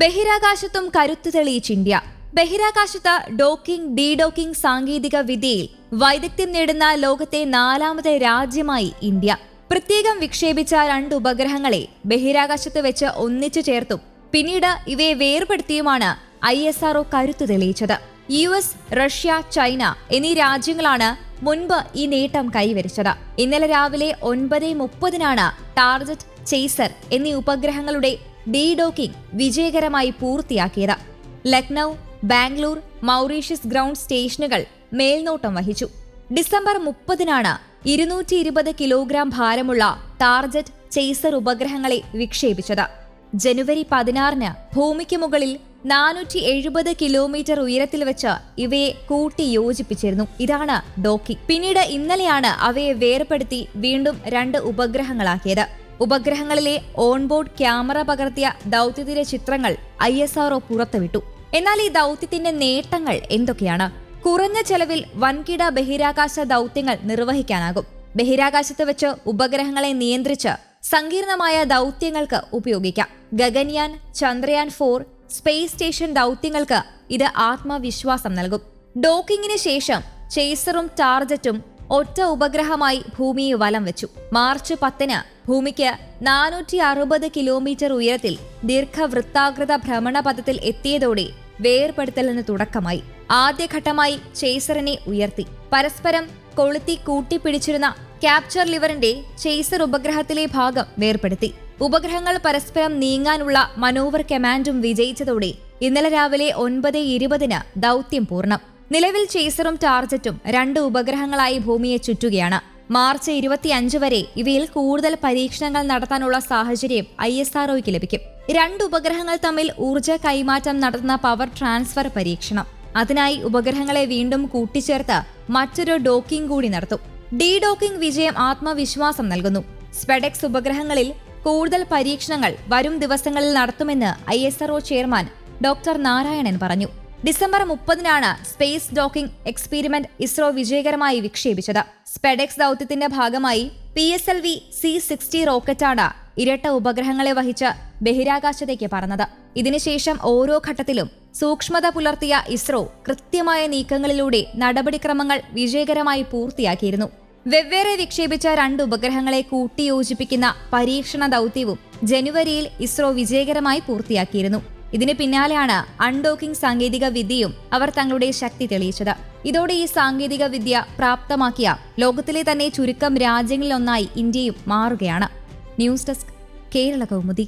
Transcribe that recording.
ബഹിരാകാശത്തും കരുത്തു തെളിയിച്ച് ഇന്ത്യ ബഹിരാകാശത്ത് ഡോക്കിംഗ് ഡി ഡോക്കിംഗ് സാങ്കേതിക വിദ്യയിൽ വൈദഗ്ധ്യം നേടുന്ന ലോകത്തെ നാലാമത്തെ രാജ്യമായി ഇന്ത്യ. പ്രത്യേകം വിക്ഷേപിച്ച രണ്ട് ഉപഗ്രഹങ്ങളെ ബഹിരാകാശത്ത് വെച്ച് ഒന്നിച്ചു ചേർത്തും. പിന്നീട് ഇവയെ വേർപെടുത്തിയുമാണ് ഐ എസ് ആർഒ കരുത്തു തെളിയിച്ചത്. യു എസ് റഷ്യ ചൈന എന്നീ രാജ്യങ്ങളാണ് മുൻപ് ഈ നേട്ടം കൈവരിച്ചത്. ഇന്നലെ രാവിലെ ഒൻപത് മുപ്പതിനാണ് ടാർജറ്റ് ചേസർ എന്നീ ഉപഗ്രഹങ്ങളുടെ ഡീ ഡോക്കിംഗ് വിജയകരമായി പൂർത്തിയാക്കിയത്. ലക്നൗ ബാംഗ്ലൂർ മൗറീഷ്യസ് ഗ്രൗണ്ട് സ്റ്റേഷനുകൾ മേൽനോട്ടം വഹിച്ചു. ഡിസംബർ മുപ്പതിനാണ് ഇരുന്നൂറ്റി ഇരുപത് കിലോഗ്രാം ഭാരമുള്ള ടാർജറ്റ് ചേസർ ഉപഗ്രഹങ്ങളെ വിക്ഷേപിച്ചത്. ജനുവരി പതിനാറിന് ഭൂമിക്ക് മുകളിൽ നാനൂറ്റി എഴുപത് കിലോമീറ്റർ ഉയരത്തിൽ വെച്ച് ഇവയെ കൂട്ടി യോജിപ്പിച്ചിരുന്നു ഇതാണ് ഡോക്കി പിന്നീട് ഇന്നലെയാണ് അവയെ വേർപെടുത്തി വീണ്ടും രണ്ട് ഉപഗ്രഹങ്ങളാക്കിയത്. ഉപഗ്രഹങ്ങളിലെ ഓൺബോർഡ് ക്യാമറ പകർത്തിയ ദൗത്യത്തിന്റെ ചിത്രങ്ങൾ ഐ എസ് ആർഒ പുറത്തുവിട്ടു. എന്നാൽ ഈ ദൗത്യത്തിന്റെ നേട്ടങ്ങൾ എന്തൊക്കെയാണ്? കുറഞ്ഞ ചെലവിൽ വൻകിട ബഹിരാകാശ ദൗത്യങ്ങൾ നിർവഹിക്കാനാകും. ബഹിരാകാശത്ത് വെച്ച് ഉപഗ്രഹങ്ങളെ നിയന്ത്രിച്ച് സങ്കീർണമായ ദൗത്യങ്ങൾക്ക് ഉപയോഗിക്കാം. Gaganyaan Chandrayaan four space station ദൗത്യങ്ങൾക്ക് ഇത് ആത്മവിശ്വാസം നൽകും. ഡോക്കിങ്ങിന് ശേഷം ചേസറും ടാർജറ്റും ഒറ്റ ഉപഗ്രഹമായി ഭൂമിയെ വലം വെച്ചു. മാർച്ച് പത്തിന് ഭൂമിക്ക് നാനൂറ്റി അറുപത് കിലോമീറ്റർ ഉയരത്തിൽ ദീർഘവൃത്താകൃത ഭ്രമണപഥത്തിൽ എത്തിയതോടെ വേർപെടുത്തലിന് തുടക്കമായി. ആദ്യഘട്ടമായി ചേസറിനെ ഉയർത്തി. പരസ്പരം കൊളുത്തി കൂട്ടിപ്പിടിച്ചിരുന്ന ക്യാപ്ചർ ലിവറിന്റെ ചേസർ ഉപഗ്രഹത്തിലെ ഭാഗം വേർപെടുത്തി. ഉപഗ്രഹങ്ങൾ പരസ്പരം നീങ്ങാനുള്ള മനോവർ കമാൻഡും വിജയിച്ചതോടെ ഇന്നലെ രാവിലെ ഒൻപത് ഇരുപതിന് ദൗത്യം പൂർണം. നിലവിൽ ചേസറും ടാർജറ്റും രണ്ട് ഉപഗ്രഹങ്ങളായി ഭൂമിയെ ചുറ്റുകയാണ്. മാർച്ച് ഇരുപത്തിയഞ്ച് വരെ ഇവയിൽ കൂടുതൽ പരീക്ഷണങ്ങൾ നടത്താനുള്ള സാഹചര്യം ഐ എസ് ആർഒയ്ക്ക് ലഭിക്കും. രണ്ട് ഉപഗ്രഹങ്ങൾ തമ്മിൽ ഊർജ കൈമാറ്റം നടത്തുന്ന പവർ ട്രാൻസ്ഫർ പരീക്ഷണം. അതിനായി ഉപഗ്രഹങ്ങളെ വീണ്ടും കൂട്ടിച്ചേർത്ത് മറ്റൊരു ഡോക്കിംഗ് കൂടി നടത്തും. ഡി ഡോക്കിംഗ് വിജയം ആത്മവിശ്വാസം നൽകുന്നു. സ്പെഡെക്സ് ഉപഗ്രഹങ്ങളിൽ കൂടുതൽ പരീക്ഷണങ്ങൾ വരും ദിവസങ്ങളിൽ നടത്തുമെന്ന് I S R O chairman doctor Narayanan പറഞ്ഞു. ഡിസംബർ മുപ്പതിനാണ് സ്പേസ് ഡോക്കിംഗ് എക്സ്പെരിമെന്റ് ഇസ്രോ വിജയകരമായി വിക്ഷേപിച്ചത്. സ്പെഡെക്സ് ദൗത്യത്തിന്റെ ഭാഗമായി P S L V C sixty റോക്കറ്റാണ് ഇരട്ട ഉപഗ്രഹങ്ങളെ വഹിച്ച് ബഹിരാകാശത്തേക്ക് പറന്നത്. ഇതിനുശേഷം ഓരോ ഘട്ടത്തിലും സൂക്ഷ്മത പുലർത്തിയ ഇസ്രോ കൃത്യമായ നീക്കങ്ങളിലൂടെ നടപടിക്രമങ്ങൾ വിജയകരമായി പൂർത്തിയാക്കിയിരുന്നു. വെവ്വേറെ വിക്ഷേപിച്ച രണ്ട് ഉപഗ്രഹങ്ങളെ കൂട്ടിയോജിപ്പിക്കുന്ന പരീക്ഷണ ദൗത്യവും ജനുവരിയിൽ ഇസ്രോ വിജയകരമായി പൂർത്തിയാക്കിയിരുന്നു. ഇതിന് പിന്നാലെയാണ് അൺഡോക്കിംഗ് സാങ്കേതിക വിദ്യയും അവർ തങ്ങളുടെ ശക്തി തെളിയിച്ചത്. ഇതോടെ ഈ സാങ്കേതിക വിദ്യ പ്രാപ്തമാക്കിയ ലോകത്തിലെ തന്നെ ചുരുക്കം രാജ്യങ്ങളിലൊന്നായി ഇന്ത്യയും മാറുകയാണ്. News desk Kerala Kaumudi.